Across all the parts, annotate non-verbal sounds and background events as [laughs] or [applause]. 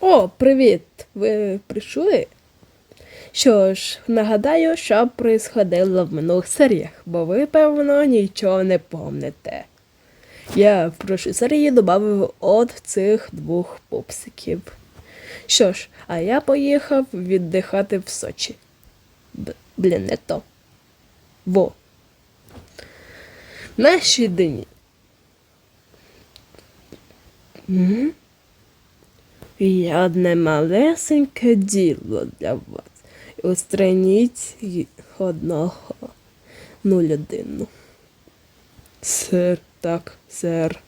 О, привіт! Ви прийшли? Що ж, нагадаю, що происходило в минулих серіях, бо ви, певно, нічого не помните. Я в прошлій серії додав от цих двох пупсиків. Що ж, а я поїхав віддихати в Сочі. Б- блін, не то. Во. Наші дні. М? Я одне малесеньке діло для вас. Устраніть одного ну людину. Сер, так, сер.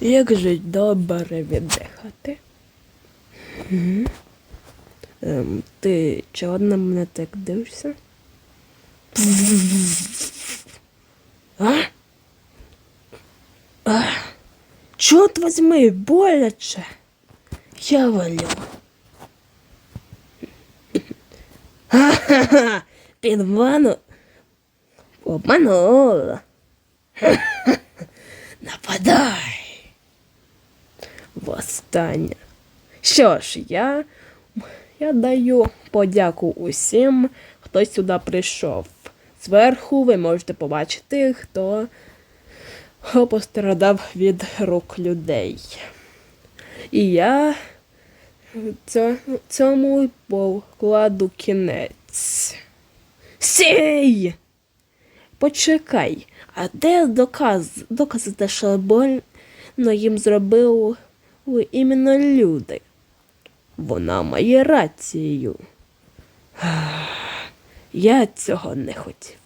Як же добре віддихати? Ем, ти чого на мене так дивишся? А? Чорт возьми, боляче. Я валю. Ха-ха-ха, [laughs] під ванну обманула. [laughs] Нападай. Востаннє. Що ж, я, я даю подяку усім, хто сюди прийшов. Зверху ви можете побачити, хто пострадав від рук людей. І я цьо- цьому покладу кінець. Сій! Почекай, а де доказ, докази те, що больно їм зробили іменно люди? Вона має рацію. Я цього не хотів.